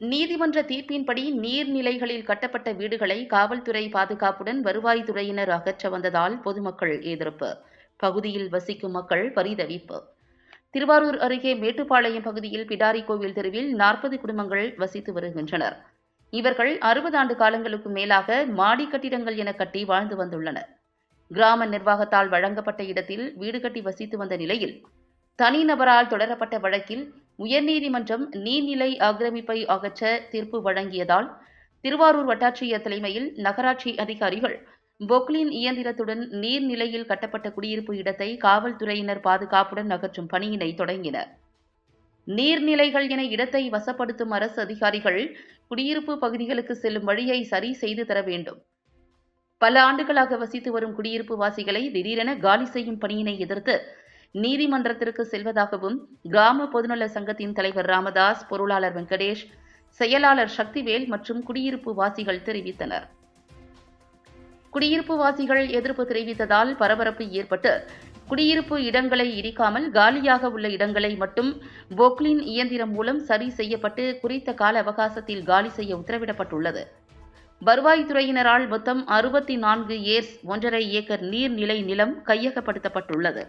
நீதிமன்ற தீர்ப்பின்படி நீர்நிலைகளில் கட்டப்பட்ட வீடுகளை காவல்துறை பாதுகாப்புடன் வருவாய்த்துறையினர் அகற்ற வந்ததால் பொதுமக்கள் எதிர்ப்பு பகுதியில் வசிக்கும் மக்கள் பரிதவிப்பு. திருவாரூர் அருகே மேட்டுப்பாளையம் பகுதியில் பிடாரி கோவில் தெருவில் நாற்பது குடும்பங்கள் வசித்து வருகின்றனர். இவர்கள் அறுபது ஆண்டு காலங்களுக்கு மேலாக மாடி கட்டிடங்கள் என கட்டி வாழ்ந்து வந்துள்ளனர். கிராம நிர்வாகத்தால் வழங்கப்பட்ட இடத்தில் வீடு கட்டி வசித்து வந்த நிலையில் தனிநபரால் தொடரப்பட்ட வழக்கில் உயர்நீதிமன்றம் நீர்நிலை ஆக்கிரமிப்பை அகற்ற தீர்ப்பு வழங்கியதால் திருவாரூர் வட்டாட்சியர் தலைமையில் நகராட்சி அதிகாரிகள் பொக்லின் இயந்திரத்துடன் நீர்நிலையில் கட்டப்பட்ட குடியிருப்பு இடத்தை காவல்துறையினர் பாதுகாப்புடன் அகற்றும் பணியினை தொடங்கினர். நீர்நிலைகள் என இடத்தை வசப்படுத்தும் அரசு அதிகாரிகள் குடியிருப்பு பகுதிகளுக்கு செல்லும் வழியை சரி செய்து தர வேண்டும். பல ஆண்டுகளாக வசித்து வரும் குடியிருப்பு வாசிகளை திடீரென காலி செய்யும் பணியினை எதிர்த்து நீதிமன்றத்திற்கு செல்வதாகவும் கிராம பொதுநல சங்கத்தின் தலைவர் ராமதாஸ் பொருளாளர் வெங்கடேஷ் செயலாளர் சக்திவேல் மற்றும் குடியிருப்பு வாசிகள் தெரிவித்தனர். குடியிருப்பு வாசிகள் எதிர்ப்பு தெரிவித்ததால் பரபரப்பு ஏற்பட்டு குடியிருப்பு இடங்களை இடிக்காமல் காலியாக உள்ள இடங்களை மட்டும் பொக்லின் இயந்திரம் மூலம் சரி செய்யப்பட்டு குறித்த கால அவகாசத்தில் காலி செய்ய உத்தரவிடப்பட்டுள்ளது. வருவாய்த்துறையினரால் மொத்தம் அறுபத்தி நான்கு ஏர்ஸ் ஒன்றரை ஏக்கர் நீர்நிலை நிலம் கையகப்படுத்தப்பட்டுள்ளது.